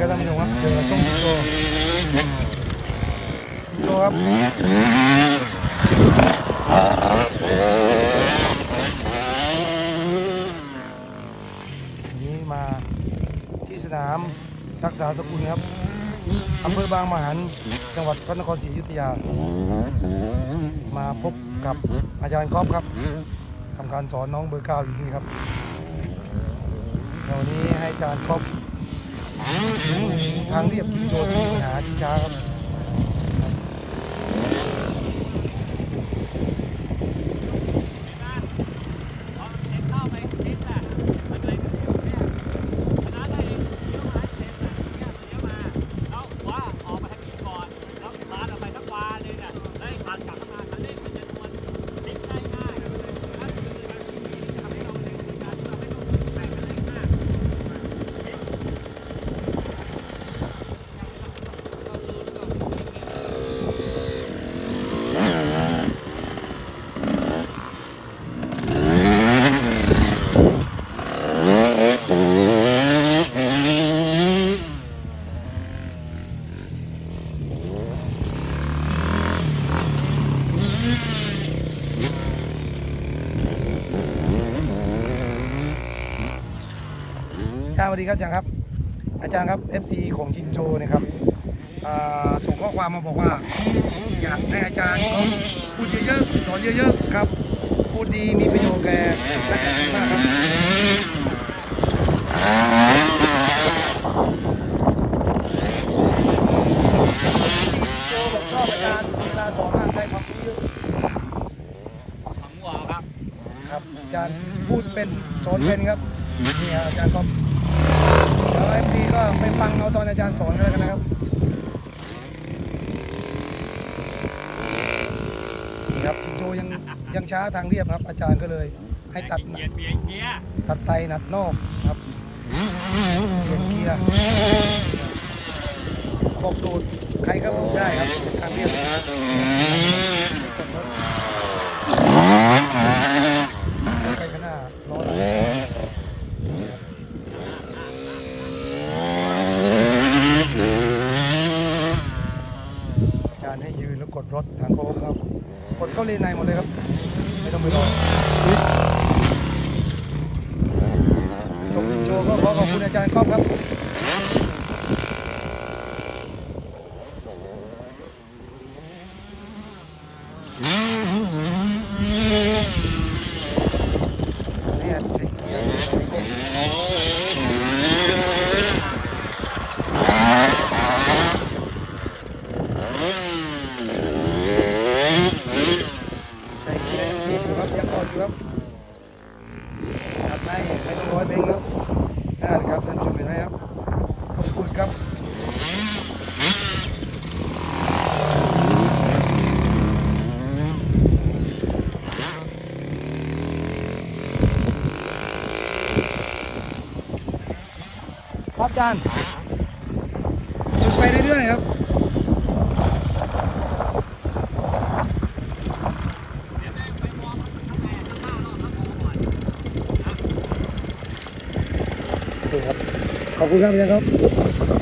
ก็ท่านผู้ชมครับเจอช่องโจจิโจครับวันนี้มาที่สนามรักษาสกุลครับอำเภอบางมหันจังหวัดพระนครศรีอยุธยา มาพบกับอาจารย์ก๊อฟครับทำการสอนน้องเบอร์เก้าอยู่นี่ครับววันนี้ให้อาจารย์ก๊อฟ ทางเรียบขี่โจทย์มีปัญหาที่ช้าครับ สวัสดีครับอาจารย์ครับ อาจารย์ครับ FC ของจินโจนะครับส่งข้อความมาบอกว่าอยากให้อาจารย์เขาพูดเยอะๆสอนเยอะๆครับ พูดดีมีประโยชน์แก่นักการมากครับโจบอกชอบอาจารย์เวลาสอนมากได้ความรู้เยอะครับอาจารย์พูดเป็นสอนเป็นครับนี่อาจารย์ก็ เดี๋ยวเอ็มดีก็ไปฟังเอาตอนอาจารย์สอนกันแล้วกันนะครับนี่ครับชินโจยังยังช้าทางเรียบครับ อาจารย์ก็เลย ให้ตัดเกียร์เปลี่ยนเกียร์ตัดไตหนัดนอกครับเปลี่ยนเกียร์บอกตูดใครก็บอกได้ครับทางเรียบไปข้างหน้าร้อน การให้ยืนแล้วก ดรถทางโค้งครับกดเข้าเลนในหมดเลยครับ ไม่ต้องไปรอจบโชว์ก็ขอขอบคุณอาจารย์ก๊อฟครับเนี่ยใช้เกียร์ใช้เกียร์นี่ดูครับยังอ่อนอยู่ครับตัดให้ไม่ต้องร้อยเพลงครับนั่นครับท่านผู้ชม เห็นไหมครับต้องฝึกครับครับอาจารย์ฝึกไปเรื่อยๆครับ ขอบคุณครับอาจารย์ครับ